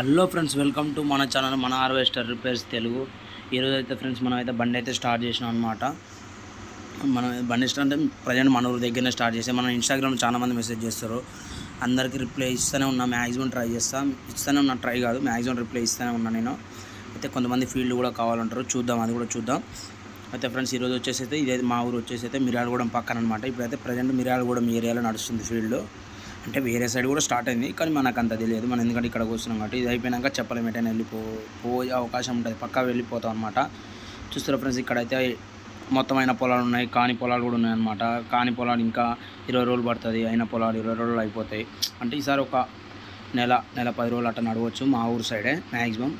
Hello friends welcome to మన channel మన harvester repairs Telugu ఈరోజు అయితే ఫ్రెండ్స్ మనం అయితే బండి అయితే స్టార్ట్ చేసినాం అనమాట మనం బండి స్టార్ట్ అంటే ప్రజెంట్ మన ఊరి దగ్గరనే స్టార్ట్ చేసాం మనం ఇన్స్టాగ్రామ్ చాలామంది మెసేజ్ చేస్తారు. అందరికీ రిప్లై ఇస్తూనే ఉన్నా మ్యాక్సిమం ట్రై చేస్తాం. ఇస్తూనే ఉన్నా ట్రై కాదు మ్యాక్సిమం రిప్లై ఇస్తూనే ఉన్నా నేను. అయితే కొంతమంది ఫీల్డ్ కూడా కావాలంటారు చూద్దాం అది కూడా చూద్దాం. అయితే ఫ్రెండ్స్ ఈరోజు వచ్చేసి అయితే ఇదే మా ఊరు వచ్చేసి అయితే మిర్యాలగూడెం పక్కన అనమాట ఇప్పుడైతే ప్రజెంట్ మిర్యాలగూడెం ఏరియాలో నడుస్తుంది ఫీల్డ్ అంటే వేరే సైడ్ కూడా స్టార్ట్ అయింది. కానీ మనకు అంత తెలియదు. మనం ఎందుకంటే ఇక్కడ కూర్చున్నాం కాబట్టి ఇది అయిపోయినాక చెప్పలేము. ఎటైనా వెళ్ళిపో పోయే అవకాశం ఉంటుంది. పక్కా వెళ్ళిపోతాం అనమాట చూస్తారు ఫ్రెండ్స్ ఇక్కడైతే మొత్తం అయిన పొలాలు ఉన్నాయి. కాని పొలాలు కూడా ఉన్నాయన్నమాట కాని పొలాలు ఇంకా ఇరవై రోజులు పడుతుంది. అయిన పొలాలు ఇరవై రోజులు అయిపోతాయి. అంటే ఈసారి ఒక నెల నెల పది రోజులు అట్లా నడవచ్చు మా ఊరు సైడే మ్యాక్సిమం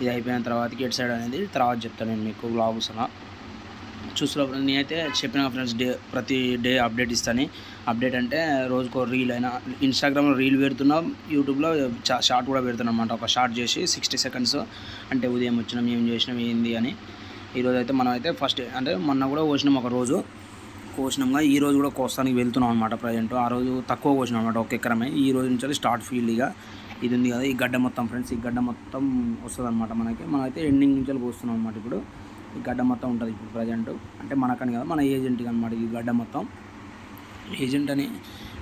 ఇది అయిపోయిన తర్వాతకి ఎటు సైడ్ అనేది తర్వాత చెప్తాను నేను మీకు బ్లాగ్స్ అలా. చూస్తున్నా నేనైతే చెప్పిన ఫ్రెండ్స్ డే ప్రతి డే అప్డేట్ ఇస్తాను. అప్డేట్ అంటే రోజుకో రీల్ అయినా ఇన్స్టాగ్రామ్లో రీల్ పెడుతున్నాం యూట్యూబ్లో చా- షార్ట్ కూడా పెడుతున్నాం అనమాట ఒక షార్ట్ చేసి సిక్స్టీ సెకండ్స్ అంటే ఉదయం వచ్చినాం ఏం చేసినాం ఏంది అని. ఈరోజు అయితే మనం అయితే ఫస్ట్ అంటే మొన్న కూడా కోసినాం ఒక రోజు. కోసినాంగా ఈ రోజు కూడా కోస్తానికి వెళ్తున్నాం అనమాట ప్రజెంట్ ఆ రోజు తక్కువ కోసినాం అనమాట ఒక ఎకరమే. ఈ రోజు నుంచి స్టార్ట్ ఫీల్డ్ ఇక. ఇది ఉంది కదా ఈ గడ్డ మొత్తం ఫ్రెండ్స్ ఈ గడ్డ మొత్తం వస్తుంది అనమాట మనకి. మనం అయితే ఎండింగ్ నుంచి కోస్తున్నాం అనమాట ఇప్పుడు. ఈ గడ్డ మొత్తం ఉంటుంది ఇప్పుడు ప్రజెంట్. అంటే మనకని కదా మన ఏజెంట్కి అనమాట ఈ గడ్డ మొత్తం. ఏజెంట్ అని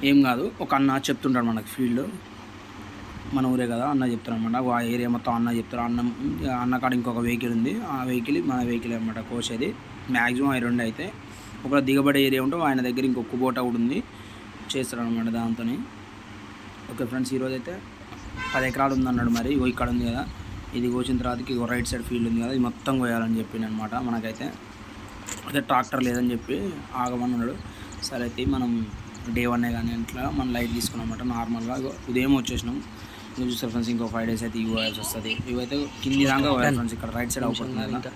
ఏం కాదు ఒక అన్న చెప్తుంటాడు మనకి ఫీల్డ్. మన ఊరే కదా అన్న చెప్తారు అనమాట ఆ ఏరియా మొత్తం అన్న చెప్తారు అన్న అన్న కాడ ఇంకొక వెహికల్ ఉంది. ఆ వెహికల్ మన వెహికల్ అనమాట కోసేది. మ్యాక్సిమం అవి రెండు అయితే. ఒక దిగబడే ఏరియా ఉంటే ఆయన దగ్గర ఇంకొక కుబోటా కూడా ఉంది. చేస్తారనమాట అనమాట దాంతో ఓకే ఫ్రెండ్స్ ఈరోజు అయితే పది ఎకరాలు ఉందన్నాడు మరి. ఇక్కడ ఉంది కదా. ఇది కోసిన తర్వాతకి రైట్ సైడ్ ఫీల్డ్ ఉంది కదా ఇది మొత్తం కోయాలని చెప్పిండు అనమాట మనకైతే. అదే ట్రాక్టర్ లేదని చెప్పి ఆగమన్నాడు సరే అయితే మనం డే వన్ కానీ అట్లా మనం లైట్ తీసుకున్నాం అనమాట నార్మల్గా ఉదయం వచ్చేసినాం. చూస్తారు ఫ్రెండ్స్ ఇంకో ఫైవ్ డేస్ అయితే ఇవి పోయాల్సి వస్తుంది. ఇవైతే కింది దాకా ఫ్రెండ్స్ ఇక్కడ రైట్ సైడ్ అవుతుంది కదా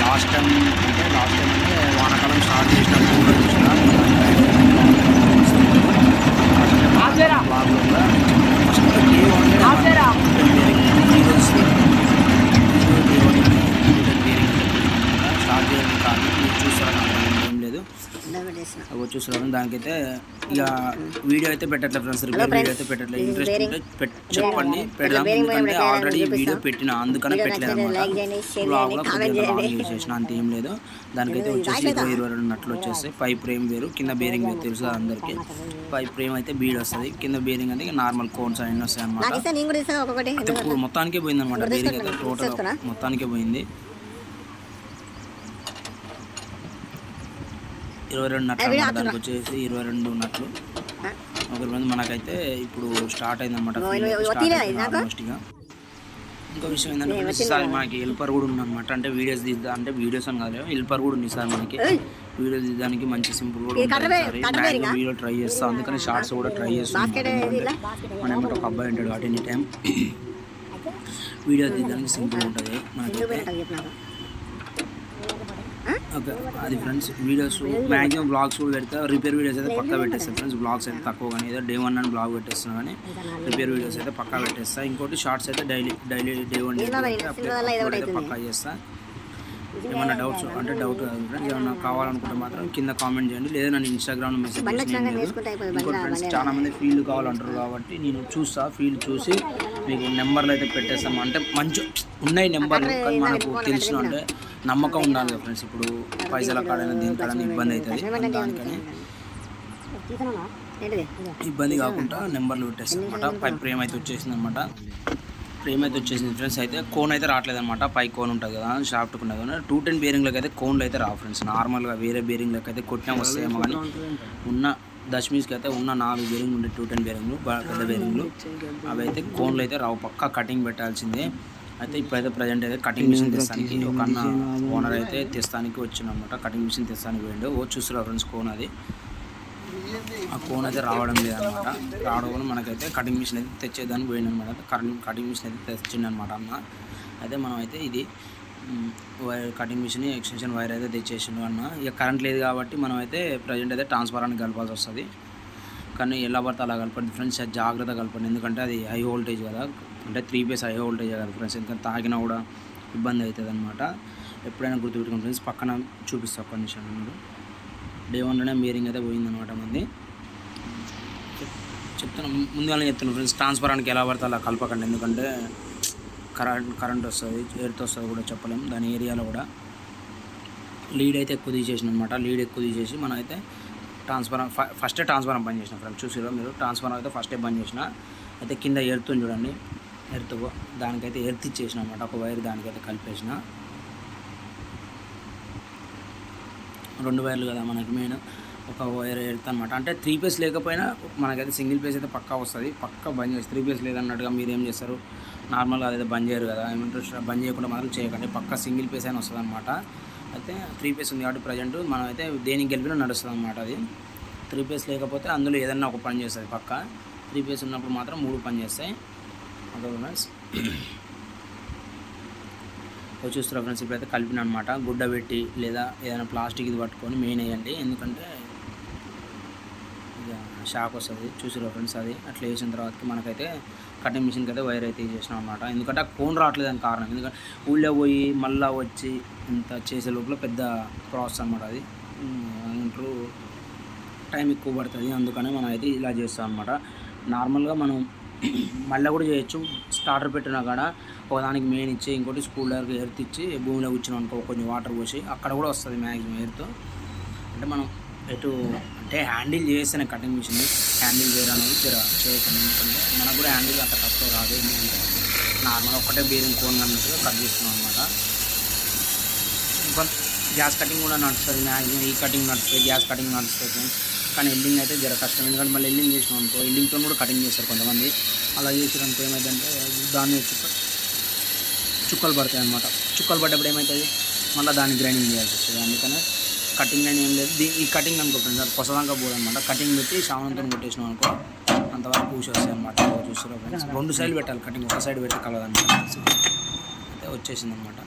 లాస్ట్ టైం అంటే లాస్ట్ టైం అంటే వానాకాలం స్టార్ట్ చేసినప్పుడు స్టార్ట్ చేయాలి కానీ మీరు చూస్తారా ఏం లేదు అవి చూస్తున్నాను దానికైతే ఇక వీడియో అయితే పెట్టట్లేదు ఫ్రెండ్స్ రిపేర్ వీడియో అయితే పెట్టట్లేదు ఇంట్రెస్ట్ ఉంటే చెప్పండి పెడదాం. ఎందుకంటే ఆల్రెడీ వీడియో పెట్టిన. అందుకనే పెట్టలేదు అనమాట బ్లాగ్లో కొద్దిగా లాంగ్ యూజ్ చేసిన అంత ఏం లేదు. దానికైతే వచ్చేసి ఇరవై ఇరవై రెండు నట్లు వచ్చేస్తాయి. పైప్ ఫ్రేమ్ వేరు కింద బేరింగ్ వేరు తెలుసు అందరికి. పైప్ ఫ్రేమ్ అయితే బీడ్ వస్తుంది. కింద బేరింగ్ అయితే నార్మల్ కోన్స్ అన్నీ వస్తాయి అనమాట మొత్తానికే పోయింది అనమాట బేరింగ్ అయితే టోటల్ మొత్తానికే పోయింది. ఇరవై రెండు నట్లు దానికి వచ్చేసి ఇరవై రెండు నట్లు ఒకరి మంది మనకైతే ఇప్పుడు స్టార్ట్ అయింది అనమాట ఇంకో. విషయం ఏంటంటే ఈసారి మనకి హెల్పర్ కూడా ఉందన్నమాట అంటే వీడియోస్ తీద్దాం అంటే వీడియోస్ అని కాదు హెల్పర్ కూడా ఉంది సార్ మనకి. వీడియో తీయడానికి మంచి సింపుల్ కూడా ఉంటుంది వీడియో ట్రై చేస్తాం అందుకని షార్ట్స్ కూడా ట్రై చేస్తాం మన ఏమంటే ఒక అబ్బాయి ఉంటాడు కాబట్టి ఎనీ టైం వీడియో తీయడానికి సింపుల్ ఉంటుంది మనకైతే. ఓకే. అది ఫ్రెండ్స్ వీడియోస్ మ్యాక్సిమం బ్లాగ్స్ కూడా పెడతా. రిపేర్ వీడియోస్ అయితే పక్కా పెట్టేస్తాను ఫ్రెండ్స్ బ్లాగ్స్ అయితే తక్కువ కానీ ఏదో డే వన్ అని బ్లాగ్ పెట్టేస్తున్నా కానీ రిపేర్ వీడియోస్ అయితే పక్కా పెట్టేస్తా. ఇంకోటి షార్ట్స్ అయితే డైలీ డైలీ డే వన్ అయితే పక్కా చేస్తా. ఏమన్నా డౌట్స్ అంటే డౌట్ ఫ్రెండ్స్ ఏమన్నా కావాలనుకుంటే మాత్రం కింద కామెంట్ చేయండి. లేదా నన్ను ఇన్స్టాగ్రామ్లో మెసేజ్ ఇంకోటి ఫ్రెండ్స్ చాలా మంది ఫీల్డ్ కావాలంటారు కాబట్టి నేను చూస్తా. ఫీల్డ్ చూసి మీకు నెంబర్లు అయితే పెట్టేస్తాము. అంటే మంచి ఉన్నాయి నెంబర్లు కానీ మనకు తెలిసిన అంటే నమ్మకం ఉండాలి కదా ఫ్రెండ్స్. ఇప్పుడు పైసల కాడైనా దీని కాడైనా ఇబ్బంది అవుతుంది. దానికని ఇబ్బంది కాకుండా నెంబర్లు పెట్టేస్తాం అనమాట పై ప్రేమ్ అయితే వచ్చేసింది అనమాట ప్రేమ్ అయితే వచ్చేసింది ఫ్రెండ్స్. అయితే కోన్ అయితే రావట్లేదు అనమాట పై కోన్ ఉంటుంది కదా షాఫ్ట్ ఉన్నది కదా. టూ టెన్ బేరింగ్లకు అయితే కోన్లు అయితే రావు ఫ్రెండ్స్. నార్మల్గా వేరే బేరింగ్లకు అయితే కొట్టినా వస్తాయేమో కానీ ఉన్న దశమీస్కి అయితే ఉన్న నాలుగు బేరింగ్ ఉండే టూ టెన్ బేరింగ్లు బా- పెద్ద బేరింగ్లు అవి అయితే కోన్లు అయితే రావు. పక్కా కటింగ్ పెట్టాల్సిందే. అయితే ఇప్పుడైతే ప్రజెంట్ అయితే కటింగ్ మిషన్ తెస్తానికి ఒక అన్న ఓనర్ అయితే తెస్తానికి వచ్చిందనమాట కటింగ్ మిషన్ తెస్తానికి పోయిండు. ఓ చూస్తున్నారు ఫ్రెండ్స్ కోన్ అది. ఆ కోన్ అయితే రావడం లేదనమాట రావడం వల్ల మనకైతే కటింగ్ మిషన్ అయితే తెచ్చేదానికి పోయింది అనమాట కటింగ్ కటింగ్ మిషన్ అయితే తెచ్చిండు అనమాట అన్న. అయితే మనం అయితే ఇది wire cutting machine extension wire అయితే తెచ్చేసిండు అన్న. ఇక కరెంట్ లేదు కాబట్టి మనం అయితే ప్రజెంట్ అయితే ట్రాన్స్ఫారాన్ని కలపాల్సి వస్తుంది. కానీ ఎలా పడితే అలా కలపండి. ఫ్రెండ్స్ అది జాగ్రత్త కలపండి. ఎందుకంటే అది హై వోల్టేజ్ కదా. అంటే త్రీ ఫేస్ హై వోల్టేజ్ కదా ఫ్రెండ్స్. ఎందుకంటే తాగినా కూడా ఇబ్బంది అవుతుంది అనమాట ఎప్పుడైనా గుర్తుపెట్టుకుని ఫ్రెండ్స్. పక్కన చూపిస్తా ఒక్క నిమిషం మీరు డే వన్లోనే మీరింగ్ అయితే పోయిందనమాట మంది. చెప్తాను ముందుగానే చెప్తాను ఫ్రెండ్స్. ట్రాన్స్ఫరానికి ఎలా పడితే అలా కలపకండి. ఎందుకంటే కరెంట్ కరెంట్ వస్తుంది ఎయిర్త్ వస్తుంది కూడా చెప్పలేము దాని ఏరియాలో కూడా లీడ్ అయితే ఎక్కువ తీసేసిన అనమాట లీడ్ ఎక్కువ తీసేసి మనం అయితే ట్రాన్స్ఫారం ఫస్టే ట్రాన్స్ఫారం బంద్ చేసిన ఫ్రెండ్స్ చూసిరో మీరు? ట్రాన్స్ఫారం అయితే ఫస్టే బంద్ చేసిన. అయితే కింద ఎర్త్ చూడండి. ఎర్త్ దానికైతే ఎర్త్ ఇచ్చేసిన అనమాట ఒక వైర్ దానికైతే కలిపేసిన. రెండు వైర్లు కదా మనకి మెయిన్ ఒక వైర్ ఎర్త్ అనమాట అంటే త్రీ పీస్ లేకపోయినా మనకైతే సింగిల్ పీస్ అయితే పక్కా వస్తుంది. పక్కా బంద్ చేసి త్రీ పీస్ లేదన్నట్టుగా మీరు ఏం చేస్తారు? నార్మల్గా అదైతే బంద్ చేయరు కదా. ఏమంటారు? బంద్ చేయకుండా మాత్రం చేయకండి. పక్కా సింగిల్ పీస్ అయినా వస్తుంది అనమాట అయితే త్రీ పీస్ ఉంది కాబట్టి ప్రజెంట్ మనం అయితే దేనికి గెలిపినా నడుస్తుంది అనమాట అది. త్రీ పీస్ లేకపోతే అందులో ఏదన్నా ఒక పని చేస్తుంది పక్క. త్రీ పీస్ ఉన్నప్పుడు మాత్రం మూడు పని చేస్తాయి. ఫ్రెండ్స్. చూస్తున్నా ఫ్రెండ్స్ ఇప్పుడైతే కలిపిన అనమాట గుడ్డ పెట్టి లేదా ఏదైనా ప్లాస్టిక్ ఇది పట్టుకొని మెయిన్ వేయండి. ఎందుకంటే ఇక షాక్ వస్తుంది. చూసిరా ఫ్రెండ్స్ అది. అట్లా వేసిన తర్వాతకి మనకైతే కటింగ్ మిషన్కి అయితే వైర్ అయితే చేసినాం అనమాట ఎందుకంటే ఆ కోన్ రావట్లేదు అని కారణం. ఎందుకంటే ఊళ్ళో పోయి మళ్ళా వచ్చి ఇంత చేసే లోపల పెద్ద ప్రాసెస్ అనమాట అది. అంటారు టైం ఎక్కువ పడుతుంది. అందుకనే మనం అయితే ఇలా చేస్తాం అనమాట నార్మల్గా మనం మళ్ళీ కూడా చేయొచ్చు. స్టార్టర్ పెట్టినా కాడ ఒకదానికి మెయిన్ ఇచ్చి ఇంకోటి స్కూల్ దగ్గర ఎర్త్ ఇచ్చి భూమిలో కూర్చున్నాం అనుకో కొంచెం వాటర్ పోసి అక్కడ కూడా వస్తుంది మ్యాక్సిమం ఎర్త్. అంటే మనం ఎటు అంటే హ్యాండిల్ చేసిన కటింగ్ మిషన్ హ్యాండిల్ చేయడానికి జర చేయకండి. ఎందుకంటే మనకు కూడా హ్యాండిల్ అంత కష్టం రాదు. ఎందుకంటే నార్మల్ ఒక్కటే బేరింగ్ కోన్ అన్నట్టుగా కట్ చేస్తున్నాం అనమాట గ్యాస్ కటింగ్ కూడా నడుస్తుంది. మ్యాక్సిమం ఈ కటింగ్ నడుస్తుంది గ్యాస్ కటింగ్ నడుస్తుంది కానీ ఎల్లింగ్ అయితే జర కష్టం. ఎందుకంటే మళ్ళీ ఎల్లింగ్ చేసినాం అనుకో ఎల్లింగ్తో కూడా కటింగ్ చేస్తారు కొంతమంది. అలా చేసారు ఏమైందంటే దాన్ని చుక్క చుక్కలు పడతాయి అనమాట చుక్కలు పడ్డప్పుడు ఏమవుతుంది? మళ్ళీ దాన్ని గ్రైండింగ్ చేయాల్సి వస్తుంది. అందుకనే కటింగ్ అని ఏం లేదు. ఈ కటింగ్ అనుకో ఫ్రెండ్స్ అది పొసదాకా పోదనమాట కటింగ్ పెట్టి శావనంతో కొట్టేసినాం అనుకో అంతవరకు పూసి వస్తాయి అనమాట చూస్తారా ఫ్రెండ్స్. రెండు సైడ్లు పెట్టాలి కటింగ్ ఒక సైడ్ పెట్టి కలదనమాట అయితే వచ్చేసింది అనమాట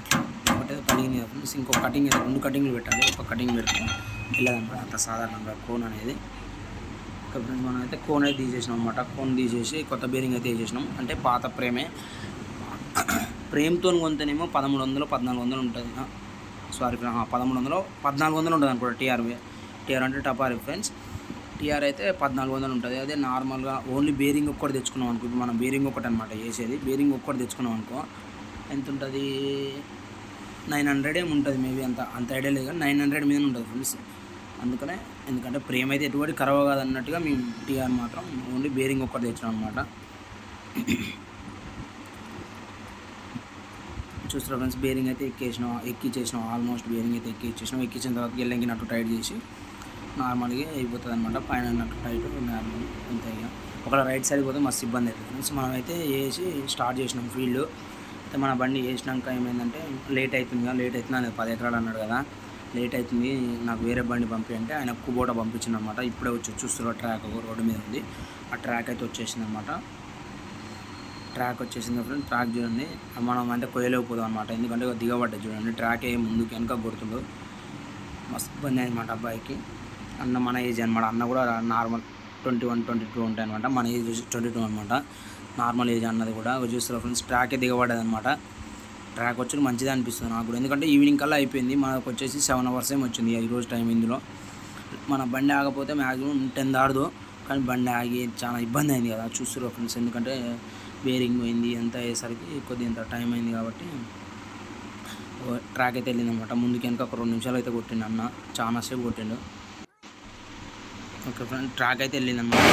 అట్లా ఒకటే పలిగింది ఫ్రెండ్స్. ఇంకో కటింగ్ అయితే రెండు కటింగ్లు పెట్టాలి. ఒక కటింగ్ పెడితే వెళ్ళదన్నమాట. అంత సాధారణంగా కోన్ అనేది. ఫ్రెండ్స్ మనం అయితే కోన్ అయితే తీసేసినాం అనమాట కోన్ తీసేసి కొత్త బేరింగ్ అయితే వేసేసినాం అంటే పాత ప్రేమే ప్రేమ్తో కొంతనేమో పదమూడు వందలు పద్నాలుగు వందలు ఉంటుంది సారీ పదమూడు వందలు పద్నాలుగు వందలు ఉంటుంది అనుకో టీఆర్వి టీఆర్ అంటే టపార్ ఫ్రెండ్స్. టీఆర్ అయితే పద్నాలుగు వందలు ఉంటుంది. అదే నార్మల్గా ఓన్లీ బేరింగ్ ఒక్కటి తెచ్చుకున్నాం అనుకో. మనం బేరింగ్ ఒకటి అనమాట చేసేది. బేరింగ్ ఒక్కటి తెచ్చుకున్నాం అనుకో ఎంత ఉంటుంది నైన్ హండ్రెడ్ ఏమి ఉంటుంది మేబీ అంత అంత ఐడియా లేదు కానీ నైన్ హండ్రెడ్ మీద ఉంటుంది ఫ్రెండ్స్. అందుకనే ఎందుకంటే ప్రేమ అయితే ఎటువంటి కరవ కాదన్నట్టుగా మేము టీఆర్ మాత్రం ఓన్లీ బేరింగ్ ఒక్కటి తెచ్చినాం అనమాట చూస్తున్నా ఫ్రెండ్స్ బేరింగ్ అయితే ఎక్కేసినాం ఎక్కిచ్చేసినాం ఆల్మోస్ట్ బేరింగ్ అయితే ఎక్కిచ్చేసినాం. ఎక్కించిన తర్వాత ఎల్లంకి టైట్ చేసి నార్మల్గా అయిపోతుంది అనమాట పైన టైట్ నార్మల్ అంతే ఇక. ఒకవేళ రైట్ సైడ్ పోతే మస్తు ఇబ్బంది అవుతుంది ఫ్రెండ్స్ మనమైతే వేసి స్టార్ట్ చేసినాం ఫీల్డ్ అయితే మన బండి వేసినాక ఏమైందంటే లేట్ అవుతుంది కదా లేట్ అవుతుంది పది ఎకరాలు అన్నాడు కదా. లేట్ అవుతుంది నాకు వేరే బండి పంపి అంటే ఆయన కుబోట పంపించింది అనమాట ఇప్పుడే వచ్చి చూస్తున్నారు ట్రాక్ రోడ్డు మీద ఉంది. ఆ ట్రాక్ అయితే వచ్చేసింది అనమాట ట్రాక్ వచ్చేసింది ఫ్రెండ్ ట్రాక్ చూడండి. మనం అంటే కొయ్యలేకపోదాం అనమాట ఎందుకంటే దిగబడ్డది చూడండి. ట్రాక్ ఏ ముందుకు వెనక కొడుతుందో మస్తు ఇబ్బంది అనమాట అబ్బాయికి అన్న మన ఏజ్ అనమాట అన్న కూడా normal twenty one twenty two ఉంటాయి అనమాట మన ఏజ్ ట్వంటీ టూ అనమాట నార్మల్ ఏజ్ అన్నది కూడా. చూస్తారు ఫ్రెండ్స్ ట్రాకే దిగబడ్డది అనమాట ట్రాక్ వచ్చి మంచిది అనిపిస్తుంది నాకు కూడా. ఎందుకంటే ఈవినింగ్ కల్లా అయిపోయింది. మనకు వచ్చేసి సెవెన్ అవర్స్ ఏమి వచ్చింది ఈరోజు టైం ఇందులో. మన బండి ఆగపోతే మ్యాక్సిమం టెన్ దాడదు కానీ బండి ఆగి చాలా ఇబ్బంది అయింది కదా. చూస్తారు ఫ్రెండ్స్. ఎందుకంటే బేరింగ్ పోయింది ఎంత అయ్యేసరికి కొద్దిగా ఇంత టైం అయింది కాబట్టి ట్రాక్ అయితే వెళ్ళింది అనమాట ముందుకి వెనక ఒక రెండు నిమిషాలు అయితే కొట్టిండు అన్న. చాలా సేపు కొట్టిండు. ఓకే ఫ్రెండ్ ట్రాక్ అయితే వెళ్ళిందనమాట.